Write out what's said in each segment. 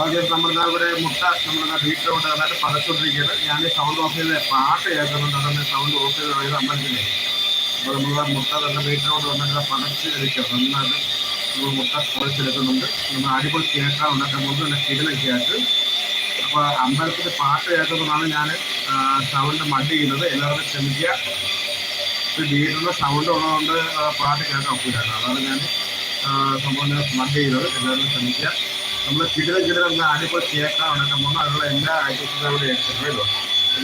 ആദ്യം നമ്മളിതാ ഇവിടെ മുട്ട നമ്മളിതാ കൊണ്ട് നന്നായിട്ട് പതച്ചുകൊണ്ടിരിക്കുകയാണ് ഞാൻ സൗണ്ട് ഓഫ് ചെയ്ത് പാട്ട് കേൾക്കുന്നുണ്ട്. തന്നെ സൗണ്ട് ഓഫ് ചെയ്ത് കളയുന്നത് അമ്പലത്തിലെ അപ്പോൾ നമ്മളിതാ മുട്ട തന്നെ ബീറ്ററൂട്ട് വന്നിട്ട് പതച്ച് എടുക്കുക നന്നായിട്ട് നമ്മൾ മുട്ട പൊളിച്ചെടുക്കുന്നുണ്ട്. നമ്മൾ അടിപൊളി കേൾക്കാറുണ്ട് മുമ്പ് തന്നെ കിടലൊക്കെ ആയിട്ട് അപ്പോൾ അമ്പലത്തിൽ പാട്ട് കേൾക്കുന്നതാണ് ഞാൻ സൗണ്ട് മഡ് ചെയ്യുന്നത്. എല്ലാവരും ക്ഷമിക്കുക ബീറ്ററിന്റെ സൗണ്ട് ഉള്ളതുകൊണ്ട് പാട്ട് കേൾക്കാൻ ഒക്കില്ല. അതാണ് ഞാൻ സംഭവം മഡ് ചെയ്തത് എല്ലാവരും ശ്രമിക്കുക. നമ്മൾ കിടില കിടില കേൾക്കാൻ ഉണ്ടാക്കാൻ പോകുന്ന അതിനുള്ള എല്ലാ ഐറ്റംസും അവിടെ എടുത്തിട്ടുണ്ട്.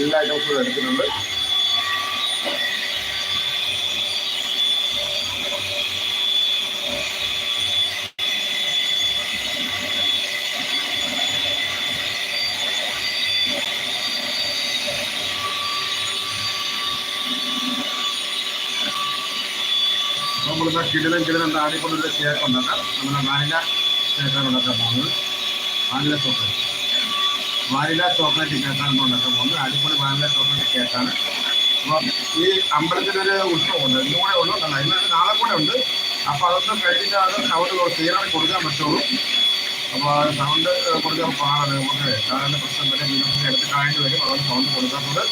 എല്ലാ ഐറ്റംസും എടുക്കുന്നുണ്ട് നമ്മളിതാ കിടിലം അടിപൊളി കേക്ക് ഉണ്ടാക്കാം നമ്മുടെ വാനില കേക്കാണ് ഉണ്ടാക്കാൻ പോകുന്നത് വാനില ചോക്ലേറ്റ് വാനില ചോക്ലേറ്റ് കേക്കാണ് ഉണ്ടാക്കാൻ പോകുന്നത് അടിപൊളി വാനില ചോക്ലേറ്റ് കേക്കാണ്. അപ്പോൾ ഈ അമ്പലത്തിലൊരു ഉത്സവമുണ്ട് ഇന്നും കൂടെ ഉള്ളൂ. അല്ല ഇന്ന് നാളെ കൂടെ ഉണ്ട്. അപ്പോൾ അതൊന്നും കഴിഞ്ഞിട്ട് അത് സൗണ്ട് ക്ലിയറായി കൊടുക്കാൻ പറ്റുള്ളൂ. അപ്പോൾ സൗണ്ട് കൊടുക്കാൻ പാടാണ്. നമുക്ക് സാധാരണ പ്രശ്നം പറ്റും വീണ്ടും എടുത്ത് കാണേണ്ടി വരും. അതുകൊണ്ട് സൗണ്ട് കൊടുക്കാത്തത്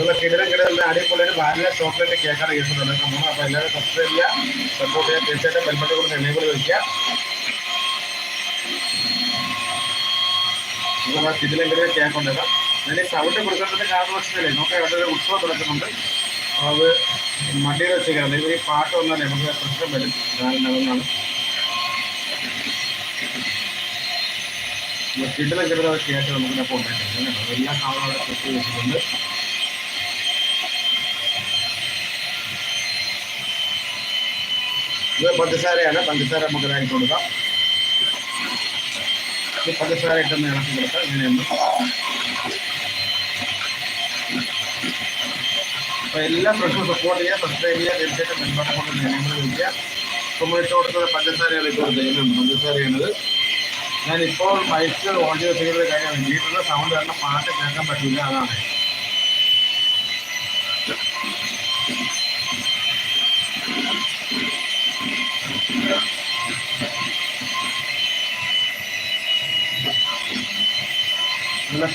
നിങ്ങൾ കിടലം കിടലിന്റെ അടിപൊളി ഒരു വാനില ചോക്ലേറ്റ് കേക്കാണ് കേസ് നമ്മൾ അപ്പോൾ എല്ലാവരും സബ്സ്ക്രൈബ് ചെയ്യുക സപ്പോർട്ട് ചെയ്യുക തീർച്ചയായിട്ടും ബെൽബട്ടൺ കൂടെ എനേബിൾ വയ്ക്കുക നിങ്ങൾ കിടലം കിടലിൽ കേക്ക് ഉണ്ടാക്കാം ഞാൻ ഈ സൗണ്ട് കൊടുക്കേണ്ടത് കാരണം നമുക്ക് അവിടെ ഉത്സവം നടക്കുന്നുണ്ട്. അത് മടിയിൽ വെച്ചേക്കാണ്. ഇവർ ഈ പാട്ട് വന്നാൽ നമുക്ക് പ്രശ്നം വരും. നടന്നാണ് കിടലം കിടലം കേക്ക് നമുക്ക് ഉണ്ടാക്കാം എല്ലാ സാധനവും അവിടെ കൃഷി വെച്ചിട്ടുണ്ട് ഇത് പഞ്ചസാരയാണ്. പഞ്ചസാര നമുക്ക് ഇതായിട്ട് കൊടുക്കാം. ഈ പഞ്ചസാര ഇട്ടൊന്ന് ഇളക്കി കൊടുക്കാം. ഇങ്ങനെയൊന്ന്. അപ്പോൾ എല്ലാ ഫ്രഷും സപ്പോർട്ട് ചെയ്യുക സബ്സ്ക്രൈബ് ചെയ്യുക തീർച്ചയായിട്ടും ബെൽബട്ടൺ കൊണ്ട് നിയമങ്ങൾ വിളിക്കുക. ഇപ്പോൾ ഇട്ട് കൊടുത്തത് പഞ്ചസാരയാണ് ഇട്ട് കൊടുത്തിരിക്കുന്നത് പഞ്ചസാരയാണിത്. ഞാനിപ്പോൾ മൈക്ക് ഓൺ ചെയ്ത് കാര്യമാണ് വീട്ടിൽ സൗണ്ട് കാരണം പാട്ട് കേൾക്കാൻ പറ്റില്ല അതാണ്.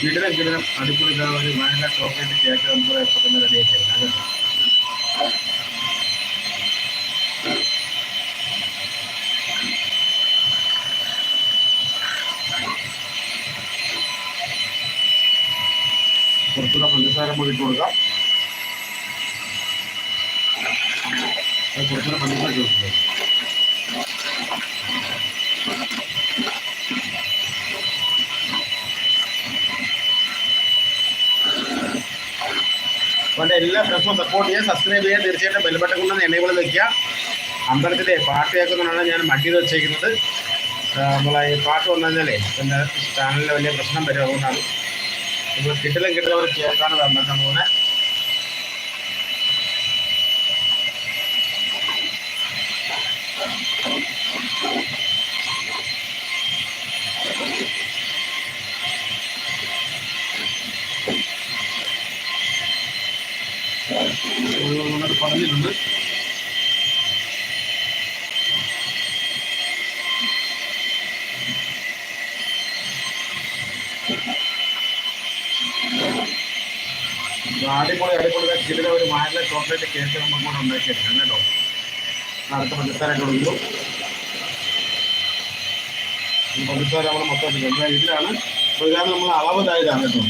കിടിലം കിടിലം അടിപൊളി ഒരു വാനില ചോക്ലേറ്റ് കേക്ക് നമുക്ക് ഇപ്പം തന്നെ റെഡിയാക്കി കേട്ടോ കുറച്ചുകൂടെ പഞ്ചസാര നമുക്ക് ഇട്ട് കൊടുക്കാം. കുറച്ചുകൂടെ പഞ്ചസാര ഇട്ട് അതുകൊണ്ട് എല്ലാ ഫ്രണ്ട്സും സപ്പോർട്ട് ചെയ്യുക സബ്സ്ക്രൈബ് ചെയ്യുക തീർച്ചയായിട്ടും ബെൽബട്ടൺ കൊണ്ട് എനേബിൾ വെക്കുക. അമ്പലത്തിലെ പാട്ട് കേൾക്കുന്നതാണ് ഞാൻ മടി വെച്ചേക്കുന്നത്. നമ്മളെ ഈ പാട്ട് വന്നു കഴിഞ്ഞാലേ എന്റെ ചാനലിൽ വലിയ പ്രശ്നം വരും അതുകൊണ്ടാണ്. നമ്മൾ കിട്ടലും കിട്ടുന്നവർ കേൾക്കാണ് തന്നിട്ട് പോകുന്നത് നന്നായിട്ട് അടിപൊളി അടിപൊളി ചില ഒരു വാനില ചോക്ലേറ്റ് കേക്ക് നമുക്ക് കൂടെ ഉണ്ടാക്കിയെടുക്കാം കേട്ടോ. അടുത്ത പഞ്ചസാര ഇട്ട് കൊടുക്കുന്നു പഞ്ചസാര നമ്മൾ മൊത്തം ഇട്ടിട്ടുണ്ട് ഇതിലാണ്. അപ്പോൾ ഇതാണ് നമ്മൾ അളവ് ഇതായതാണ് കേട്ടോ.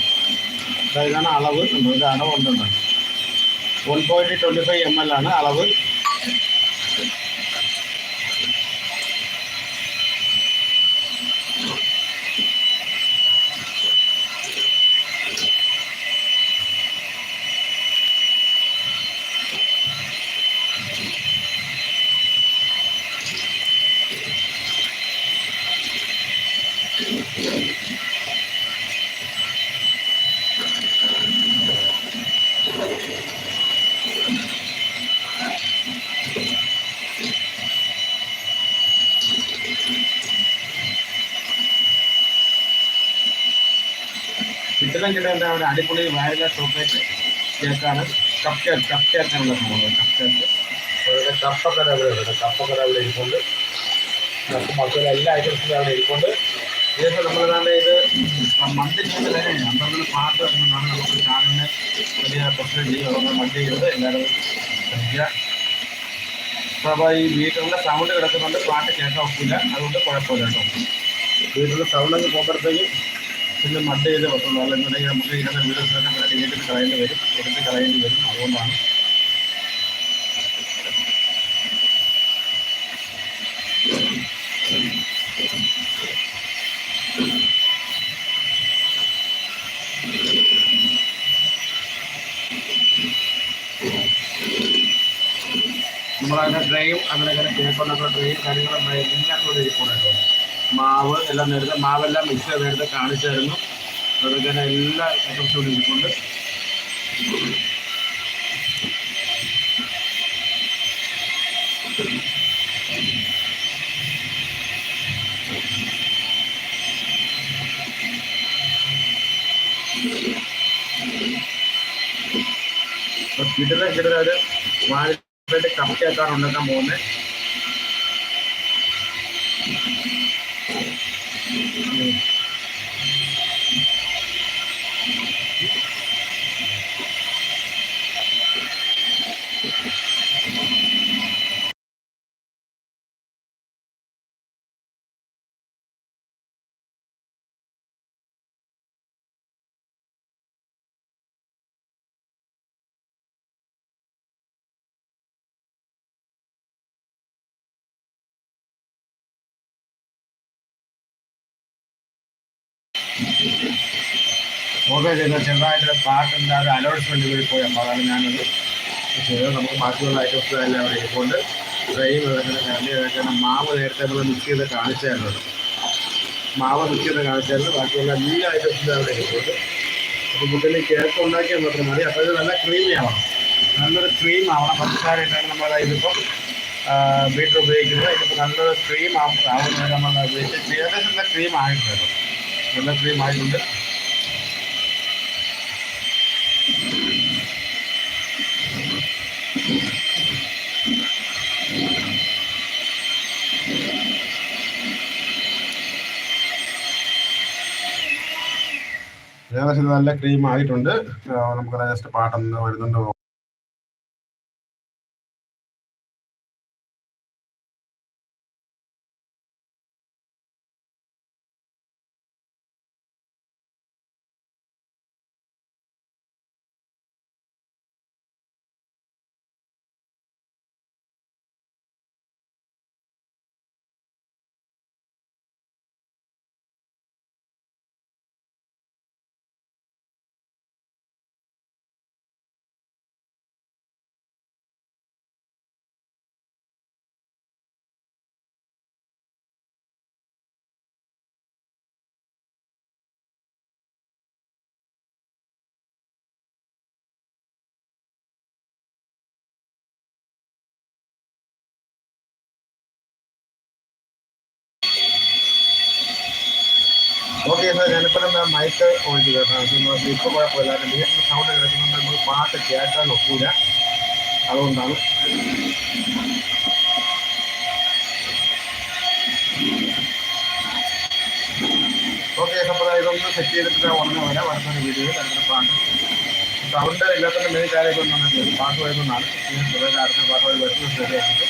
ഇതായതാണ് അളവ്. ഇത് അളവ് ഉണ്ടെന്ന് one point twenty five M L ആണ് അളവ്. കിട്ടണം കിട്ടേണ്ട ഒരു അടിപൊളി വാനില ചോക്ലേറ്റ് കേക്കാണ്. കപ്പ് കേക്ക് കപ്പ് കേക്കാണുള്ള സംഭവം. Cupcake. അതുപോലെ കപ്പക്കട അവിടെ ഉണ്ട് കപ്പക്കട അവിടെ ഇരിപ്പുണ്ട്. നമുക്ക് മസാല എല്ലാ ഐറ്റംസും അവിടെ ഇരിപ്പുണ്ട്. ഇതിപ്പോൾ നമ്മളതാണ് ഇത് മന്തി തന്നെയാണ് അമ്പലത്തിൽ പാട്ട് വരുന്നതാണ് നമുക്ക് ചാനലിന് വലിയ പ്രശ്നം ചെയ്യുന്നത് മന്തി ചെയ്ത് എല്ലാവരും ശ്രമിക്കുക അപ്പോൾ ഈ വീട്ടിലുള്ള സൗണ്ട് കിടക്കുന്നുണ്ട്. പാട്ട് കേൾക്കാൻ ഒക്കില്ല. അതുകൊണ്ട് കുഴപ്പമില്ല കേട്ടോ. വീട്ടിലുള്ള സൗണ്ടൊക്കെ പോകുമ്പോഴത്തേക്കും പിന്നെ മഡ് ചെയ്ത് പറ്റുള്ളൂ അല്ലെന്നുണ്ടെങ്കിൽ നമുക്ക് ഇങ്ങനെ പല ഡിലീറ്റ് കളയേണ്ടി വരും. എടുത്ത് കളയേണ്ടി വരും. അതുകൊണ്ടാണ്. നമ്മളതിന്റെ ഡ്രൈവ് അങ്ങനെ അങ്ങനെ കേൾക്കൊണ്ടൊക്കെ ഡ്രൈവ് കാര്യങ്ങളും എല്ലാം കൂടെ ഇരിക്കണം കേട്ടോ മാവ് എല്ലാം നേരത്തെ മാവെല്ലാം മിക്സ് ചെയ്ത് നേരത്തെ കാണിച്ചായിരുന്നു. തന്നെ എല്ലാ ഐറ്റംസും ഇരിക്കുന്നുണ്ട് കിട്ടുന്ന കിട്ടുന്ന ഒരു വാഴ കപ്പയാക്കാൻ ഉണ്ടാക്കാൻ പോകുന്നത് ഓക്കെ ചെയ്ത ചെറുതായിട്ട് പാട്ടിന്റെ ഒരു അനൗൺസ്മെന്റ് കൂടി പോയി. അപ്പോൾ ഞാനത് ചെയ്തത് നമുക്ക് ബാക്കിയുള്ള ഐറ്റംസ് എല്ലാം അവിടെ ഇരിപ്പുണ്ട്. ഫ്രൈയും ഇതൊക്കെ കല്ല് ഇതൊക്കെ മാവ് നേരത്തെ നമ്മൾ മിക്സ് ചെയ്ത് കാണിച്ചായിരുന്നു. മാവ് മിക്സ് ചെയ്ത് കാണിച്ചായിരുന്നു. ബാക്കിയുള്ള എല്ലാ ഐറ്റംസും അവിടെ ഇരിപ്പുണ്ട്. അപ്പോൾ കുട്ടിന് കേക്ക് ഉണ്ടാക്കിയാൽ മാത്രം മതി. അപ്പോൾ ഇത് നല്ല ക്രീമി ആവണം. നല്ലൊരു ക്രീം ആവണം. പഞ്ചസാരയിട്ടാണ് നമ്മൾ ഇതിപ്പം ബീറ്റർ ഉപയോഗിക്കുന്നത്. ഇതിപ്പോൾ നല്ലൊരു ക്രീം ആവുന്നത് നമ്മൾ ഉപയോഗിച്ച് ഏകദേശം നല്ല ക്രീം ആയിട്ടുണ്ട്. നല്ല ക്രീം ആയിട്ടുണ്ട്. ഏകദേശം നല്ല ക്രീം ആയിട്ടുണ്ട്. നമുക്ക് ജസ്റ്റ് പാട്ടൊന്ന് വരുന്നുണ്ട്. ഞാനിപ്പോൾ എന്താ മൈക്ക് ഓൺ ചെയ്തേക്കാം ഇപ്പോൾ കുഴപ്പമില്ല. വീട്ടിൽ സൗണ്ട് കിടക്കുന്നുണ്ട് നമുക്ക് പാട്ട് കേട്ടാൽ ഒക്കൂല. അതുകൊണ്ടാണ്. ഓക്കെ അപ്പോൾ ഇതൊന്ന് സെറ്റ് ചെയ്തിട്ട് ഉടനെ വരാം. വരുന്ന വീഡിയോയിൽ അടുത്ത പാട്ട്. സൗണ്ട് ഇല്ലാത്തതിന്റെ മെയിൻ കാര്യം ഒന്നും പാട്ട് വരുന്നതാണ്. അടുത്ത പാട്ട് വരുന്നത് ശരിയാക്കിയിട്ട്.